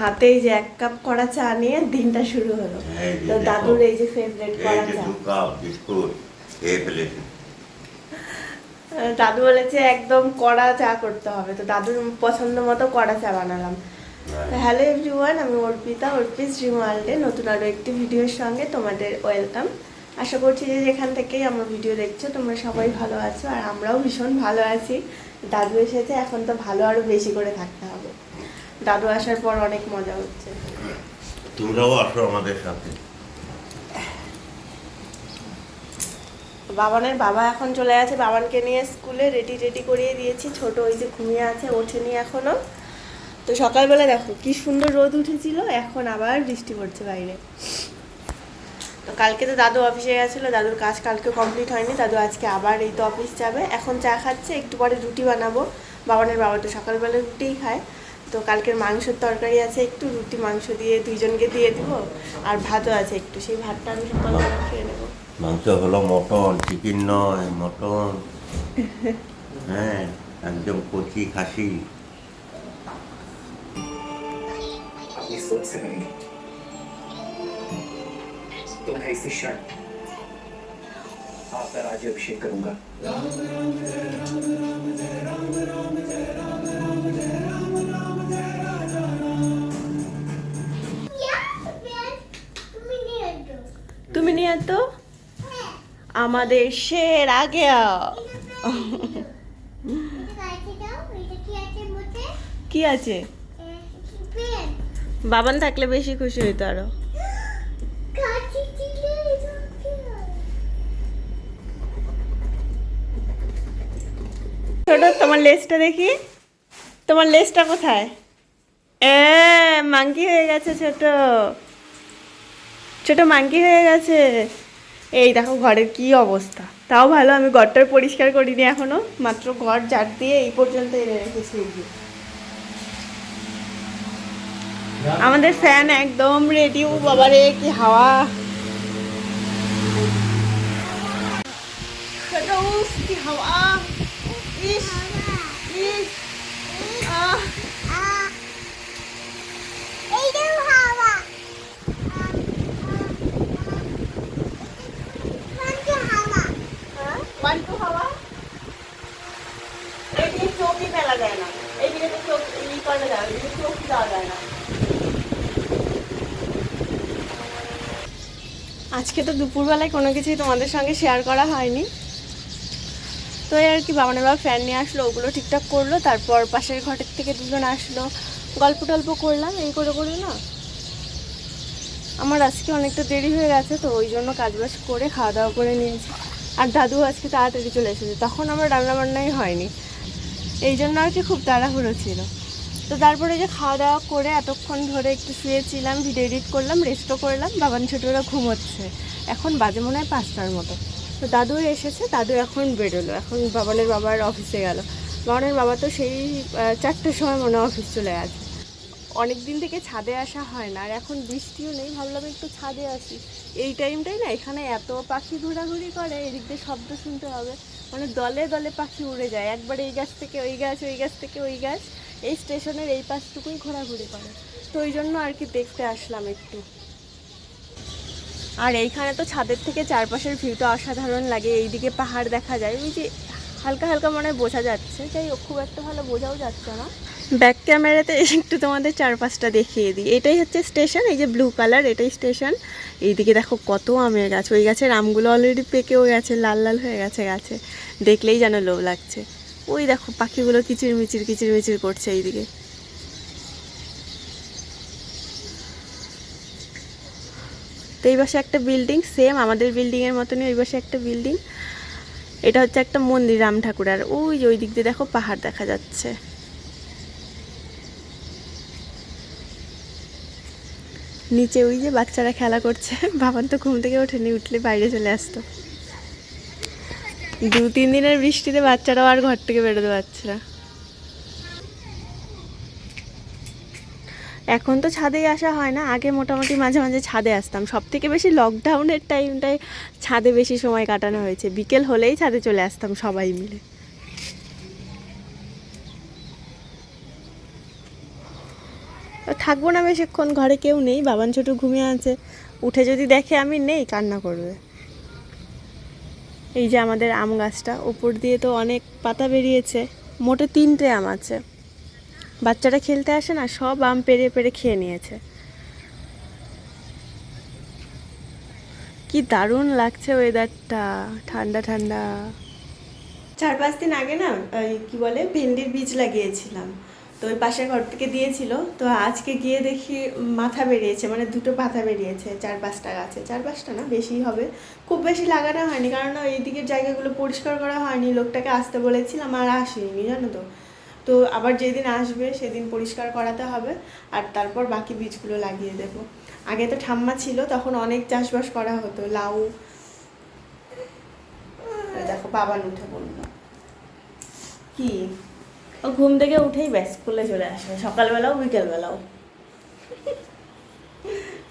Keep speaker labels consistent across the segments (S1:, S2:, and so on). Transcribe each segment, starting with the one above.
S1: হাতেই যে এক কাপ কড়া চা নিয়ে দিনটা শুরু হলো। তো দাদুর এই যে ফেভারিট কড়া চা। দাদু বলেছে একদম কড়া চা করতে হবে তো দাদুর পছন্দ মতো কড়া চা বানালাম। হ্যালো এভরিওয়ান আমি অর্পিতা অর্পিস ড্রিম ওয়ার্ল্ডে নতুন আরও একটি ভিডিওর সঙ্গে তোমাদের ওয়েলকাম আশা করছি যে যেখান থেকেই আমার ভিডিও দেখছ তোমরা সবাই ভালো আছো আর আমরাও ভীষণ ভালো আছি। দাদু এসেছে এখন তো ভালো আরও বেশি করে থাকতে দাদু আসার পর অনেক মজা হচ্ছে।
S2: তোমরাও আসো আমাদের সাথে।
S1: বাবানের বাবা এখন চলে গেছে বাবানকে নিয়ে স্কুলে রেডি রেডি করিয়ে দিয়েছি। ছোট ওই যে ঘুমিয়ে আছে ওঠেনি এখনও। তো সকালবেলা দেখো কি সুন্দর রোদ উঠেছিল এখন আবার বৃষ্টি পড়ছে বাইরে। তো কালকে তো দাদু অফিসে গেছিল দাদুর কাজ কালকে কমপ্লিট হয়নি। দাদু আজকে আবার এই তো অফিস যাবে। এখন চা খাচ্ছে একটু পরে রুটি বানাবো। বাবানের বাবা তো সকালবেলা রুটিই খায়। তো কালকের মাংসের তরকারি আছে একটু রুটি মাংস দিয়ে দুইজনকে দিয়ে দিব আর ভাতও আছে একটু সেই ভাতটা আমি সকালবেলা খেয়ে নেবো
S2: মাংস হলো মটন চিকেন নয় মটন হ্যাঁ একদম কচি খাসি
S3: ये सोच से करेंगे तो मैं इसी शर्ट आपका राज्य अभिषेक करूंगा
S1: তুমি তো? আমাদের সের আগে কি আছে? বাবান থাকলে বেশি খুশি হইতো আরও। ছোট, তোমার লেজটা দেখি। তোমার লেজটা কোথায়? এ মাঙ্কি হয়ে গেছে ছোট। ছোট মাঙ্কি হয়ে গেছে। এই দেখো ঘরের কি অবস্থা। তাও ভালো, আমি ঘরটার পরিষ্কার করিনি এখনও। মাত্র ঘর ঝাড় দিয়ে এই পর্যন্ত এনে রেখেছি আমাদের ফ্যান একদম রেডিও বাবারে, কি হাওয়া ছোট উফ, কি হাওয়া ইস ইস আহ চৌকি ফেলা যায় না। তো চোখ ই করা যায় চোখ দেওয়া যায় না। আজকে তো দুপুরবেলায় কোনো কিছুই তোমাদের সঙ্গে শেয়ার করা হয়নি। তো আর কি বাবানের বাবা ফ্যান নিয়ে আসলো, ওগুলো ঠিকঠাক করল, তারপর পাশের ঘরের থেকে দুজন আসলো। গল্প টল্প করলাম, এই করে করে না। আমার আজকে অনেকটা দেরি হয়ে গেছে, তো ওই জন্য কাজবাজ করে খাওয়া দাওয়া করে নিয়েছি। আর দাদু আজকে তাড়াতাড়ি চলে এসেছে। তখন আমার রান্নাবান্নাই হয়নি। এই জন্য আর কি খুব তাড়াহুড়ো ছিল। তো তারপরে যে খাওয়া দাওয়া করে এতক্ষণ ধরে একটু শুয়েছিলাম ভিডিও এডিট করলাম রেস্টও করলাম, বাবান ছোটোরা ঘুমোচ্ছে। এখন বাজে মনে হয় পাঁচটার মতো। তো দাদু এসেছে, দাদু এখন বেরোলো। এখন বাবানের বাবার অফিসে গেল। বাবানের বাবা তো সেই চারটের সময় মনে অফিস চলে গেছে। অনেক দিন থেকে ছাদে আসা হয় না, আর এখন বৃষ্টিও নেই, ভাবলাম একটু ছাদে আসি। এই টাইমটাই না এখানে এত পাখি ঘোরাঘুরি করে, এদিক দিয়ে শব্দ শুনতে হবে। মানে দলে দলে পাখি উড়ে যায়, একবার এই গাছ থেকে ওই গাছ ওই গাছ থেকে ওই গাছ, এই স্টেশনের এই পাশটুকুই ঘোরাঘুরি করে। তো ওই জন্য আর কি দেখতে আসলাম একটু। আর এইখানে তো ছাদের থেকে চারপাশের ভিউটা অসাধারণ লাগে, এইদিকে পাহাড় দেখা যায়। ওই যে হালকা হালকা মনে হয় বোঝা যাচ্ছে, যাই খুব একটা ভালো বোঝাও যাচ্ছে না। ব্যাক ক্যামেরাতে একটু তোমাদের চারপাশটা দেখিয়ে দিই। এটাই হচ্ছে স্টেশন, এই যে ব্লু কালার এটাই স্টেশন। এইদিকে দেখো কত আমের গাছ, ওই গাছের আমগুলো অলরেডি পেকেও গেছে, লাল লাল হয়ে গেছে গাছে। দেখলেই যেন লোভ লাগছে। ওই দেখো পাখিগুলো কিচির মিচির কিচির মিচির করছে এইদিকে। তো এই পাশে একটা বিল্ডিং সেম আমাদের বিল্ডিংয়ের মতনই ওই পাশে একটা বিল্ডিং এটা হচ্ছে একটা মন্দির রাম ঠাকুর আর ওই ওই দিক দিয়ে দেখো পাহাড় দেখা যাচ্ছে। নিচে ওই যে বাচ্চারা খেলা করছে, বাবান তো ঘুম থেকে ওঠেনি, উঠলে বাইরে চলে আসতো। দু, তিন দিনের বৃষ্টিতে বাচ্চারাও আর ঘর থেকে বেরোতে পারছে না। এখন তো ছাদেই আসা হয় না, আগে মোটামুটি মাঝে মাঝে ছাদে আসতাম। সব থেকে বেশি লকডাউনের টাইমটায় ছাদে বেশি সময় কাটানো হয়েছে। বিকেল হলেই ছাদে চলে আসতাম সবাই মিলে। থাকব না বেশিক্ষণ, ঘরে কেউ নেই, বাবান ছোট ঘুমিয়ে আছে। উঠে যদি দেখে আমি নেই, কান্না করবে। এই যে আমাদের আম গাছটা উপর দিয়ে তো অনেক পাতা বেরিয়েছে। মোটে তিনটে আম আছে। বাচ্চারা খেলতে আসে না, সব আম পেরে পেরে খেয়ে নিয়েছে। কি দারুণ লাগছে ওয়েদারটা ঠান্ডা ঠান্ডা। চার পাঁচ দিন আগে না কি বলে, ভেন্ডির বীজ লাগিয়েছিলাম। তো ওই পাশের ঘর থেকে দিয়েছিল। তো আজকে গিয়ে দেখি মাথা বেরিয়েছে মানে দুটো পাতা বেরিয়েছে, চার পাঁচটা গাছে। চার পাঁচটা না, বেশি হবে। খুব বেশি লাগানো হয়নি, কারণ এই দিকের জায়গাগুলো পরিষ্কার করা হয়নি। লোকটাকে আসতে বলেছিলাম, আর আসেনি, জানো তো। তো আবার যেদিন আসবে, সেদিন পরিষ্কার করাতে হবে, আর তারপর বাকি বীজগুলো লাগিয়ে দেবো। আগে তো ঠাম্মা ছিল, তখন অনেক চাষবাস করা হতো, লাউ। দেখো বাবান উঠে পড়ল। কি? ও ঘুম থেকে উঠেই ব্যাস স্কুলে চলে আসবে সকালবেলাও বিকেলবেলাও।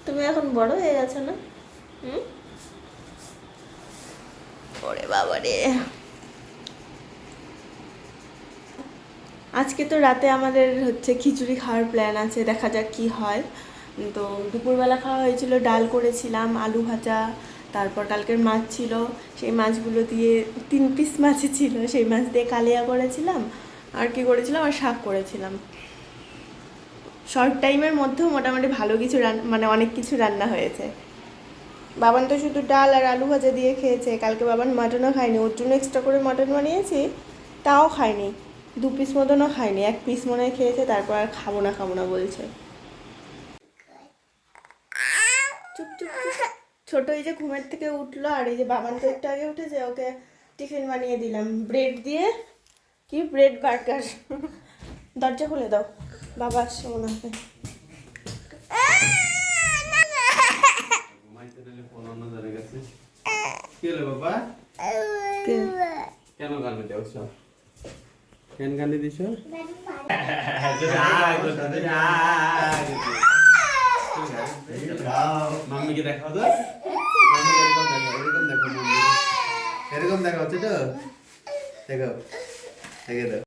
S1: তুমি এখন বড় হয়ে গেছো না? হুম? ওরে বাবা রে। আজকে তো রাতে আমাদের হচ্ছে খিচুড়ি খাওয়ার প্ল্যান আছে, দেখা যাক কি হয়। তো দুপুরবেলা খাওয়া হয়েছিল, ডাল করেছিলাম, আলু ভাজা, তারপর কালকের মাছ ছিল। সেই মাছগুলো দিয়ে তিন পিস মাছই ছিল, সেই মাছ দিয়ে কালিয়া করেছিলাম। আর কি করেছিলাম? আর শাক করেছিলাম। শর্ট টাইমের মধ্যেও মোটামুটি ভালো কিছু রান মানে অনেক কিছু রান্না হয়েছে। বাবান তো শুধু ডাল আর আলু ভাজা দিয়ে খেয়েছে। কালকে বাবান মাটনও খায়নি। ওর জন্য এক্সট্রা করে মাটন বানিয়েছি, তাও খায়নি। দু পিস মতনও খায়নি। এক পিস মনে খেয়েছে, তারপর আর খাব না খাব না বলছে। ছোট এই যে ঘুমের থেকে উঠল, আর এই যে বাবান তো একটু আগে উঠেছে, ওকে টিফিন বানিয়ে দিলাম। ব্রেড দিয়ে কি ব্রেড বার্গার দরজা খুলে দাও। বাবা আসছে মনে হয়।
S4: ঘুমাইতে দিলে ফোন অন্য জায়গায় গেছে কি হলো বাবা? কেন কান্না দেওছ কেন কান্দি দিছ মাম্মিকে দেখাও তো। মাম্মি এরকম দেখো এরকম দেখো এরকম দেখো হচ্ছে তো দেখো। দেখে দাও